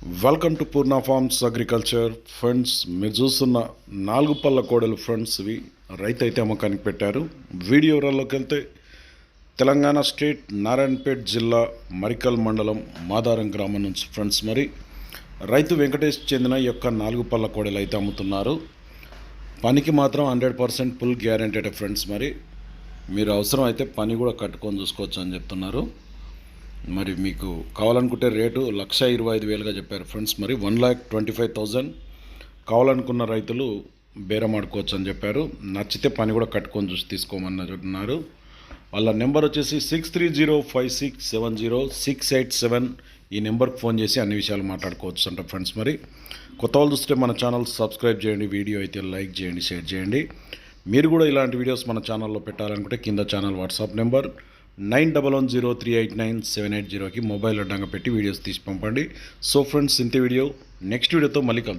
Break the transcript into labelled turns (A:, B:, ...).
A: Welcome to Purna farms agriculture friends మీరు చూస్తున్న నాలుగు పళ్ళ కోడలు ఫ్రెండ్స్ ఇవి రైతు అయితే అమ్మకానికి పెట్టారు. వీడియో వివరాల్లోకి వెళ్తే తెలంగాణ స్టేట్ నారాయణపేట్ జిల్లా మరికల్ మండలం మాదారం గ్రామం నుంచి ఫ్రెండ్స్ మరి రైతు వెంకటేష్ చెందిన ఈ యొక్క నాలుగు పళ్ళ కోడలు అయితే అమ్ముతున్నారు. పనికి మాత్రం hundred percent full guaranteed friends మరి. మీరు అవసరం అయితే పని కూడా కట్టుకొని చూసుకోవచ్చు అని చెప్తున్నారు. మరి మీకు కావాలనుకుంటే రేటు లక్ష ఇరవై ఐదు వేలుగా చెప్పారు ఫ్రెండ్స్. మరి one lakh twenty five thousand కావాలనుకున్న రైతులు బేరం ఆడుకోవచ్చు అని చెప్పారు. నచ్చితే పని కూడా కట్టుకొని చూసి తీసుకోమని చెప్తున్నారు వాళ్ళ నెంబర్ వచ్చేసి six three zero five six seven zero six eight seven ఈ నెంబర్కి ఫోన్ చేసి అన్ని విషయాలు మాట్లాడుకోవచ్చు అంట ఫ్రెండ్స్. మరి కొత్త వాళ్ళు చూస్తే మన ఛానల్ సబ్స్క్రైబ్ చేయండి వీడియో అయితే లైక్ చేయండి షేర్ చేయండి. మీరు కూడా ఇలాంటి వీడియోస్ మన ఛానల్లో పెట్టాలనుకుంటే కింద channel WhatsApp number nine double one zero three eight nine seven eight జీరోకి మొబైల్ అడ్డంగా పెట్టి వీడియోస్ తీసి పంపండి. సో ఫ్రెండ్స్ ఇంత వీడియో. నెక్స్ట్ వీడియోతో మళ్ళీ